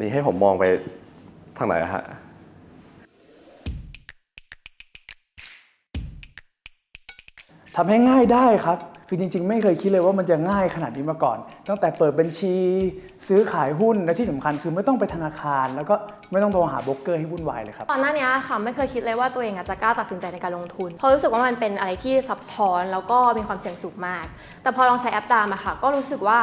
นี่ให้ผมมองไปทางไหนอะฮะทำให้ง่ายได้ครับ คือจริง ๆ ไม่เคยคิดเลยว่ามันจะง่ายขนาดนี้มาก่อน ตั้งแต่เปิดบัญชี ซื้อขายหุ้น และที่สำคัญคือไม่ต้องไปธนาคาร แล้วก็ไม่ต้องโทรหาโบรกเกอร์ให้วุ่นวายเลยครับก่อนหน้านี้ค่ะไม่เคยคิดเลยว่าตัวเองอาจจะกล้าตัดสินใจในการลงทุน เพราะรู้สึกว่ามันเป็นอะไรที่ซับซ้อนแล้วก็มีความเสี่ยงสูงมาก แต่พอลองใช้แอปดามอะค่ะ ก็รู้สึกว่า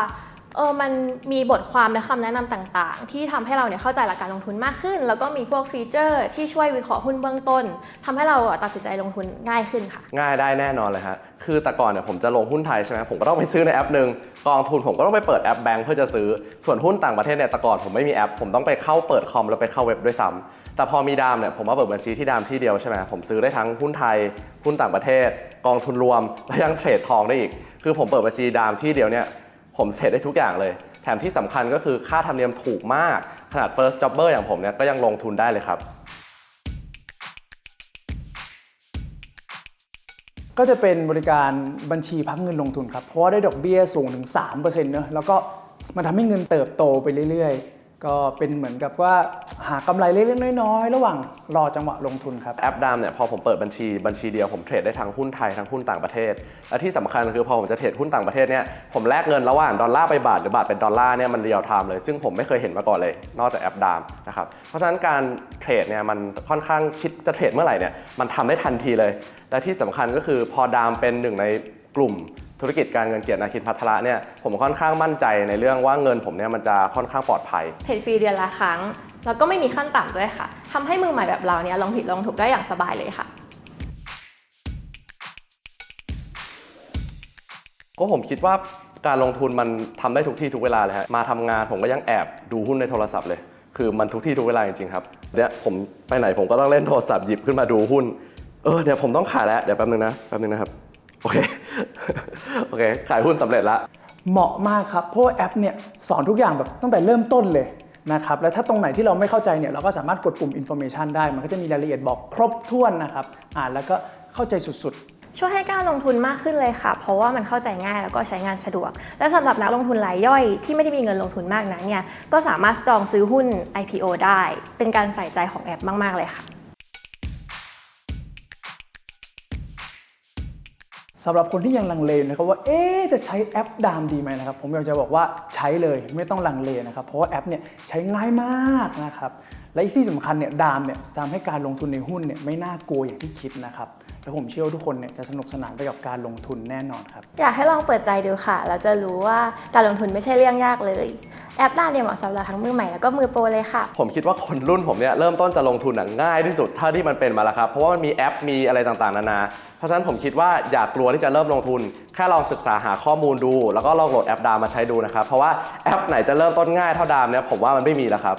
เออมันมีบทความและคำแนะนำต่างๆ ที่ทำให้เราเนี่ยเข้าใจหลักการลงทุนมากขึ้น แล้วก็มีพวกฟีเจอร์ที่ช่วยวิเคราะห์หุ้นเบื้องต้นทำให้เราตัดสินใจลงทุนง่ายขึ้นค่ะ ง่ายได้แน่นอนเลยฮะคือแต่ก่อนเนี่ยผมจะลงหุ้นไทยใช่ไหมผมก็ต้องไปซื้อในแอปหนึ่งกองทุนผมก็ต้องไปเปิดแอปแบงค์เพื่อจะซื้อส่วนหุ้นต่างประเทศเนี่ยแต่ก่อนผมไม่มีแอป ผมต้องไปเข้าเปิดคอมแล้วไปเข้าเว็บด้วยซ้ำแต่พอมีดามเนี่ยผมมาเปิดบัญชีที่ดามที่เดียวใช่ไหมผมซื้อได้ทั้งหุ้นไทยหุ้นต่างประเทศ กองทุนรวมและยังเทรดทองได้อีก คือผมเปิดบัญชีดามที่เดียวเนี่ย ผมเทรดได้ทุกอย่างเลย แถมที่สำคัญก็คือค่าธรรมเนียมถูกมาก ขนาด first jobber อย่างผมเนี่ยก็ยังลงทุนได้เลยครับ ก็จะเป็นบริการบัญชีพักเงินลงทุนครับ เพราะว่าได้ดอกเบี้ยสูงถึง3%เนอะแล้วก็มันทำให้เงินเติบโตไปเรื่อยๆ ก็เป็นเหมือนกับว่าหากำไรเล็กๆน้อยๆ ระหว่างรอจังหวะลงทุนครับ แอปดามเนี่ยพอผมเปิดบัญชีบัญชีเดียวผมเทรดได้ทั้งหุ้นไทยทั้งหุ้นต่างประเทศ และที่สำคัญคือพอผมจะเทรดหุ้นต่างประเทศเนี่ยผมแลกเงินระหว่างดอลลาร์ไปบาทหรือบาทเป็นดอลลาร์เนี่ยมันเรียลไทม์เลย ซึ่งผมไม่เคยเห็นมาก่อนเลย นอกจากแอปดามนะครับเพราะฉะนั้นการเทรดเนี่ยมันค่อนข้างคิดจะเทรดเมื่อไหร่เนี่ยมันทำได้ทันทีเลย และที่สำคัญก็คือพอดามเป็นหนึ่งในกลุ่ม ธุรกิจการเงินเกียรตินาคินพัทระเนี่ยผมค่อนข้างมั่นใจในเรื่องว่าเงินผมเนี่ยมันจะค่อนข้างปลอดภัย เทรดฟรีเดือนละครั้ง แล้วก็ไม่มีขั้นต่ำด้วยค่ะทำให้มือใหม่แบบเราเนี่ยลองผิดลองถูกได้อย่างสบายเลยค่ะ ก็ผมคิดว่าการลงทุนมันทำได้ทุกที่ทุกเวลาเลยฮะมาทำงานผมก็ยังแอบดูหุ้นในโทรศัพท์เลย คือมันทุกที่ทุกเวลาจริงๆครับเนี่ยผมไปไหนผมก็ต้องเล่นโทรศัพท์หยิบขึ้นมาดูหุ้นเออเดี๋ยวผมต้องขายแล้วเดี๋ยวแป๊บนึงนะแป๊บนึงนะครับ โอเค โอเค ขายหุ้นสำเร็จละ เหมาะมากครับ เพราะว่าแอปเนี่ยสอนทุกอย่างแบบตั้งแต่เริ่มต้นเลยนะครับ และถ้าตรงไหนที่เราไม่เข้าใจเนี่ยเราก็สามารถกดปุ่ม information ได้ มันก็จะมีรายละเอียดบอกครบถ้วนนะครับ อ่านแล้วก็เข้าใจสุดๆช่วยให้กล้าลงทุนมากขึ้นเลยค่ะ เพราะว่ามันเข้าใจง่ายแล้วก็ใช้งานสะดวก และสำหรับนักลงทุนรายย่อยที่ไม่ได้มีเงินลงทุนมากนักเนี่ย ก็สามารถจองซื้อหุ้น IPO ได้ เป็นการใส่ใจของแอปมาก ๆ เลยค่ะ สำหรับคนที่ยังลังเลนะครับว่าเอ๊จะใช้แอปดามดีไหมนะครับผมอยากจะบอกว่าใช้เลยไม่ต้องลังเลนะครับเพราะว่าแอปเนี่ยใช้ง่ายมากนะครับและที่สำคัญเนี่ยดามเนี่ยทำให้การลงทุนในหุ้นเนี่ยไม่น่ากลัวอย่างที่คิดนะครับและผมเชื่อว่าทุกคนเนี่ยจะสนุกสนานไปกับการลงทุนแน่นอนครับอยากให้ลองเปิดใจดูค่ะแล้วจะรู้ว่าการลงทุนไม่ใช่เรื่องยากเลย แอปด้านเนี่ยเหมาะสำหรับทั้งมือใหม่แล้วก็มือโปรเลยค่ะ ผมคิดว่าคนรุ่นผมเนี่ยเริ่มต้นจะลงทุนง่ายที่สุดเท่าที่มันเป็นมาแล้วครับ เพราะว่ามันมีแอปมีอะไรต่างๆนานา เพราะฉะนั้นผมคิดว่าอย่ากลัวที่จะเริ่มลงทุน แค่ลองศึกษาหาข้อมูลดู แล้วก็ลองโหลดแอปดามมาใช้ดูนะครับ เพราะว่าแอปไหนจะเริ่มต้นง่ายเท่าดามเนี่ยผมว่ามันไม่มีแล้วครับ